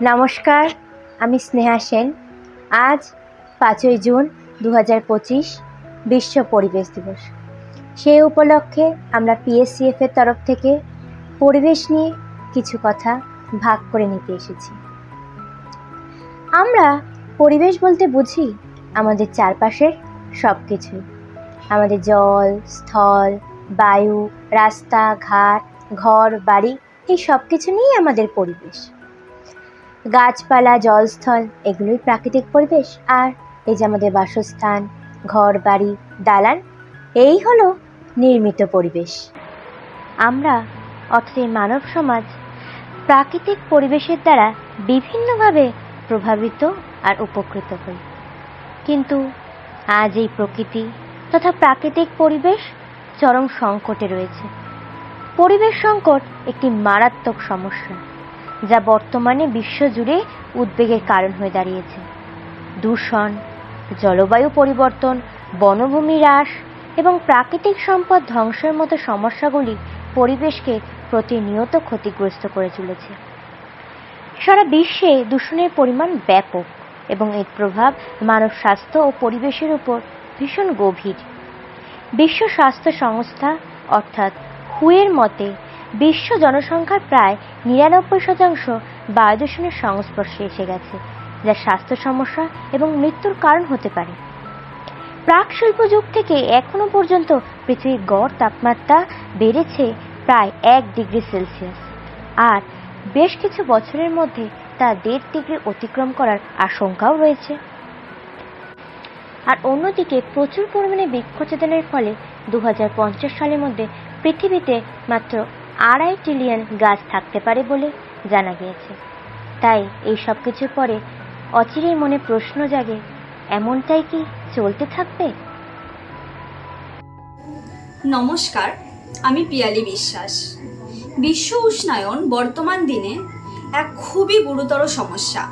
নমস্কার, আমি স্নেহা সেন। আজ পাঁচই জুন দু হাজার পঁচিশ, বিশ্ব পরিবেশ দিবস। সেই উপলক্ষে আমরা পিএসসিএফ এর তরফ থেকে পরিবেশ নিয়ে কিছু কথা ভাগ করে নিতে এসেছি। আমরা পরিবেশ বলতে বুঝি আমাদের চারপাশের সব কিছুই আমাদের জল, স্থল, বায়ু, রাস্তা, ঘাট, ঘর, বাড়ি, এই সব কিছু নিয়েই আমাদের পরিবেশ। গাছপালা, জলস্থল, এগুলোই প্রাকৃতিক পরিবেশ। আর এই যে আমাদের বাসস্থান ঘর বাড়ি দালান, এই হলো নির্মিত পরিবেশ। আমরা অর্থাৎ এই মানব সমাজ প্রাকৃতিক পরিবেশের দ্বারা বিভিন্নভাবে প্রভাবিত আর উপকৃত হই। কিন্তু আজ এই প্রকৃতি তথা প্রাকৃতিক পরিবেশ চরম সংকটে রয়েছে। পরিবেশ সংকট একটি মারাত্মক সমস্যা। যা বর্তমানে বিশ্বজুড়ে উদ্বেগের কারণ হয়ে দাঁড়িয়েছে। দূষণ, জলবায়ু পরিবর্তন, বনভূমি হ্রাস এবং প্রাকৃতিক সম্পদ ধ্বংসের মতো সমস্যাগুলি পরিবেশকে প্রতিনিয়ত ক্ষতিগ্রস্ত করে চলেছে সারা বিশ্বে দূষণের পরিমাণ ব্যাপক এবং এর প্রভাব মানব স্বাস্থ্য ও পরিবেশের উপর ভীষণ গভীর। বিশ্ব স্বাস্থ্য সংস্থা, অর্থাৎ হুয়ের মতে বিশ্ব জনসংখ্যার প্রায় নিরানব্বই শতাংশ বায়ু দূষণের সংস্পর্শে এসে গেছে, যা স্বাস্থ্য সমস্যা এবং মৃত্যুর কারণ হতে পারে। প্রাক শিল্প যুগ থেকে এখনও পর্যন্ত পৃথিবীর গড় তাপমাত্রা বেড়েছে প্রায় এক ডিগ্রি সেলসিয়াস। আর বেশ কিছু বছরের মধ্যে তা দেড় ডিগ্রি অতিক্রম করার আশঙ্কাও রয়েছে। আর অন্যদিকে প্রচুর পরিমাণে বৃক্ষছেদনের ফলে দু হাজার পঞ্চাশ সালের মধ্যে পৃথিবীতে মাত্র আড়াই ট্রিলিয়ন গাছ থাকতে পারে বলে জানা গিয়েছে। তাই এই সব কিছুর পরে অচিরেই মনে প্রশ্ন জাগে, এমনটাই কি চলতে থাকবে? নমস্কার, আমি পিয়ালি বিশ্বাস। বিশ্ব উষ্ণায়ন বর্তমান দিনে এক খুবই গুরুতর সমস্যা,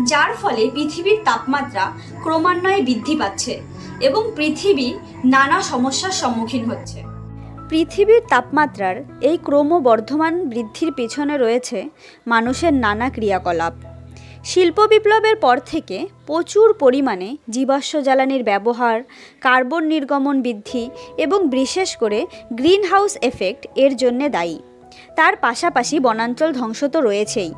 যার ফলে পৃথিবীর তাপমাত্রা ক্রমান্বয়ে বৃদ্ধি পাচ্ছে এবং পৃথিবী নানা সমস্যার সম্মুখীন হচ্ছে। পৃথিবীর তাপমাত্রার এই ক্রমবর্ধমান বৃদ্ধির পেছনে রয়েছে মানুষের নানা ক্রিয়াকলাপ। শিল্প বিপ্লবের পর থেকে প্রচুর পরিমাণে জীবাশ্ম জ্বালানির ব্যবহার, কার্বন নির্গমন বৃদ্ধি এবং বিশেষ করে গ্রিন হাউস এফেক্ট এর জন্যে দায়ী। তার পাশাপাশি বনাঞ্চল ধ্বংস তো রয়েছেই।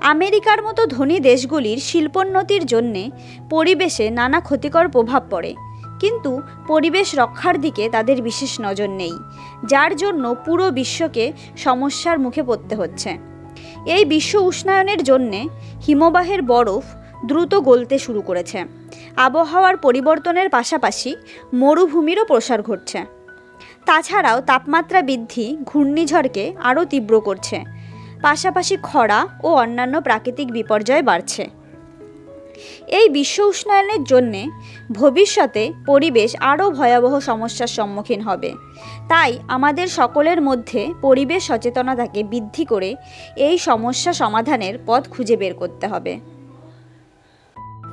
আমেরিকার মতো ধনী দেশগুলির শিল্পোন্নতির জন্যে পরিবেশে নানা ক্ষতিকর প্রভাব পড়ে। কিন্তু পরিবেশ রক্ষার দিকে তাদের বিশেষ নজর নেই, যার জন্য পুরো বিশ্বকে সমস্যার মুখে পড়তে হচ্ছে। এই বিশ্ব উষ্ণায়নের জন্যে হিমবাহের বরফ দ্রুত গলতে শুরু করেছে। আবহাওয়ার পরিবর্তনের পাশাপাশি মরুভূমিরও প্রসার ঘটছে। তাছাড়াও তাপমাত্রা বৃদ্ধি ঘূর্ণিঝড়কে আরও তীব্র করছে। পাশাপাশি খরা ও অন্যান্য প্রাকৃতিক বিপর্যয় বাড়ছে। এই বিশ্ব উষ্ণায়নের জন্যে ভবিষ্যতে পরিবেশ আরও ভয়াবহ সমস্যার সম্মুখীন হবে। তাই আমাদের সকলের মধ্যে পরিবেশ সচেতনতাকে বৃদ্ধি করে এই সমস্যা সমাধানের পথ খুঁজে বের করতে হবে।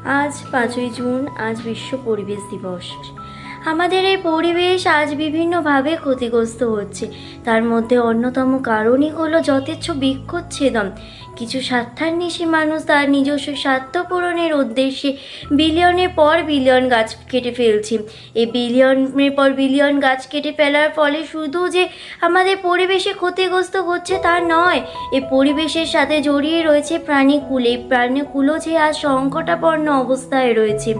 আজ পাঁচই জুন, আজ বিশ্ব পরিবেশ দিবস। আমাদের এই পরিবেশ আজ বিভিন্নভাবে ক্ষতিগ্রস্ত হচ্ছে। তার মধ্যে অন্যতম কারণই হলো যথেচ্ছ বৃক্ষচ্ছেদন কিছু স্বার্থান্বেষী মানুষ তার নিজস্ব স্বার্থ পূরণের উদ্দেশ্যে বিলিয়নের পর বিলিয়ন গাছ কেটে ফেলছে। এই বিলিয়নের পর বিলিয়ন গাছ কেটে ফেলার ফলে শুধু যে আমাদের পরিবেশে ক্ষতিগ্রস্ত হচ্ছে তা নয় এই পরিবেশের সাথে জড়িয়ে রয়েছে প্রাণীকুল। এই প্রাণীকুলও যে আজ সংকটাপন্ন অবস্থায় রয়েছে।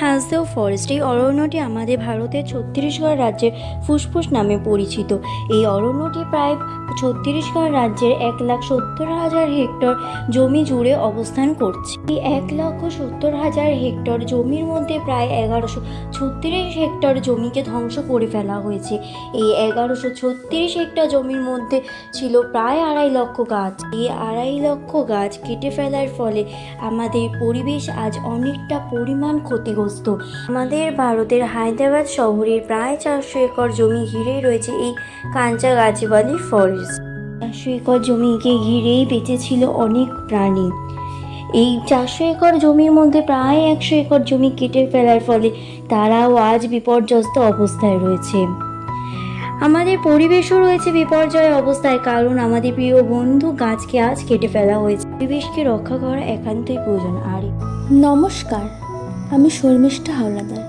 হ্যান্সদেও ফরেস্ট এই অরণ্যটি আমাদের ভারতের ছত্তিশগড় রাজ্যের ফুসফুস নামে পরিচিত। এই অরণ্যটি প্রায় ছত্তিশগড় রাজ্যের এক লাখ সত্তর হাজার হেক্টর জমি জুড়ে অবস্থান করছে। এই এক লক্ষ সত্তর হাজার হেক্টর জমির মধ্যে প্রায় এগারোশো ছত্রিশ হেক্টর জমিকে ধ্বংস করে ফেলা হয়েছে। এই এগারোশো ছত্রিশ হেক্টর জমির মধ্যে ছিল প্রায় আড়াই লক্ষ গাছ। এই আড়াই লক্ষ গাছ কেটে ফেলার ফলে আমাদের পরিবেশ আজ অনেকটা পরিমাণ ক্ষতিগ্রস্ত। আমাদের ভারতের হায়দ্রাবাদ শহরের প্রায় চারশো একর জমি ঘিরেই রয়েছে এই কাঞ্চা গাছবালি ফরেস্ট চারশো একর জমিকে ঘিরেই বেঁচেছিল অনেক প্রাণী। এই চারশো একর জমির মধ্যে প্রায় একশো একর জমি কেটে ফেলার ফলে তারাও আজ বিপর্যস্ত অবস্থায় রয়েছে। আমাদের পরিবেশও রয়েছে বিপর্যয় অবস্থায়, কারণ আমাদের প্রিয় বন্ধু গাছকে আজ কেটে ফেলা হয়েছে। পরিবেশকে রক্ষা করা একান্তই প্রয়োজন। আর নমস্কার। আমি শর্মিষ্ঠা হাওলাদার।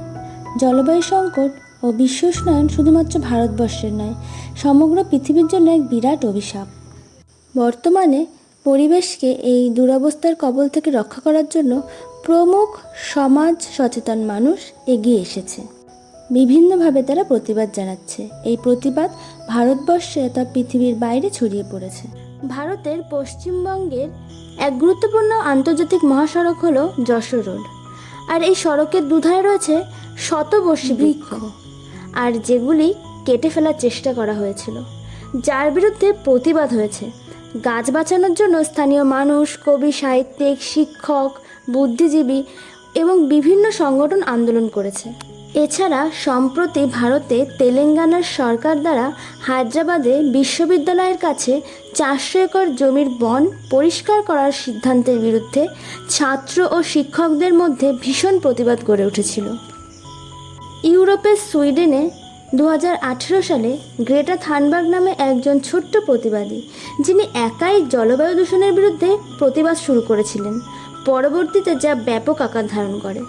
জলবায়ু সংকট ও বিশ্ব উষ্ণায়ন শুধুমাত্র ভারতবর্ষের নয়, সমগ্র পৃথিবীর জন্য এক বিরাট অভিশাপ। বর্তমানে পরিবেশকে এই দুরবস্থার কবল থেকে রক্ষা করার জন্য প্রমুখ সমাজ সচেতন মানুষ এগিয়ে এসেছে। বিভিন্নভাবে তারা প্রতিবাদ জানাচ্ছে। এই প্রতিবাদ ভারতবর্ষে তা পৃথিবীর বাইরে ছড়িয়ে পড়েছে। ভারতের পশ্চিমবঙ্গের এক গুরুত্বপূর্ণ আন্তর্জাতিক মহাসড়ক হলো যশোর রোড। আর এই সড়কের দুধারে রয়েছে শতবর্ষী বৃক্ষ। আর যেগুলি কেটে ফেলার চেষ্টা করা হয়েছিল, যার বিরুদ্ধে প্রতিবাদ হয়েছে। গাছ বাঁচানোর জন্য স্থানীয় মানুষ, কবি, সাহিত্যিক, শিক্ষক, বুদ্ধিজীবী এবং বিভিন্ন সংগঠন আন্দোলন করেছে। এছাড়া সম্প্রতি ভারতে তেলেঙ্গানার সরকার দ্বারা হায়দ্রাবাদে বিশ্ববিদ্যালয়ের কাছে চারশো একর জমির বন পরিষ্কার করার সিদ্ধান্তের বিরুদ্ধে ছাত্র ও শিক্ষকদের মধ্যে ভীষণ প্রতিবাদ গড়ে উঠেছিল। ইউরোপের সুইডেনে দু হাজার আঠেরো সালে গ্রেটা থানবার্গ নামে একজন ছোট্ট প্রতিবাদী, যিনি একাই জলবায়ু দূষণের বিরুদ্ধে প্রতিবাদ শুরু করেছিলেন। পরবর্তীতে যা ব্যাপক আকার ধারণ করে।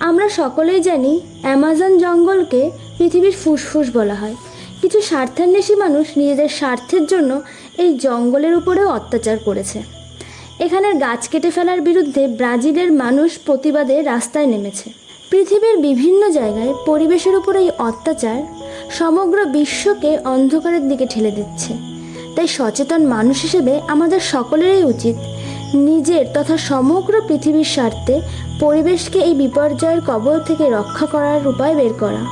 আমরা সকলেই জানি অ্যামাজন জঙ্গলকে পৃথিবীর ফুসফুস বলা হয়। কিছু স্বার্থান্বেষী মানুষ নিজেদের স্বার্থের জন্য এই জঙ্গলের উপরেও অত্যাচার করেছে। এখানের গাছ কেটে ফেলার বিরুদ্ধে ব্রাজিলের মানুষ প্রতিবাদে রাস্তায় নেমেছে। পৃথিবীর বিভিন্ন জায়গায় পরিবেশের উপর এই অত্যাচার সমগ্র বিশ্বকে অন্ধকারের দিকে ঠেলে দিচ্ছে। তাই সচেতন মানুষ হিসেবে আমাদের সকলেরই উচিত নিজের তথা সমগ্র পৃথিবীর স্বার্থে পরিবেশকে এই বিপর্যয়ের কবল থেকে রক্ষা করার উপায় বের করা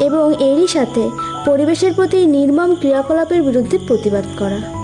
এবং এরই সাথে পরিবেশের প্রতি নির্মম ক্রিয়াকলাপের বিরুদ্ধে প্রতিবাদ করা।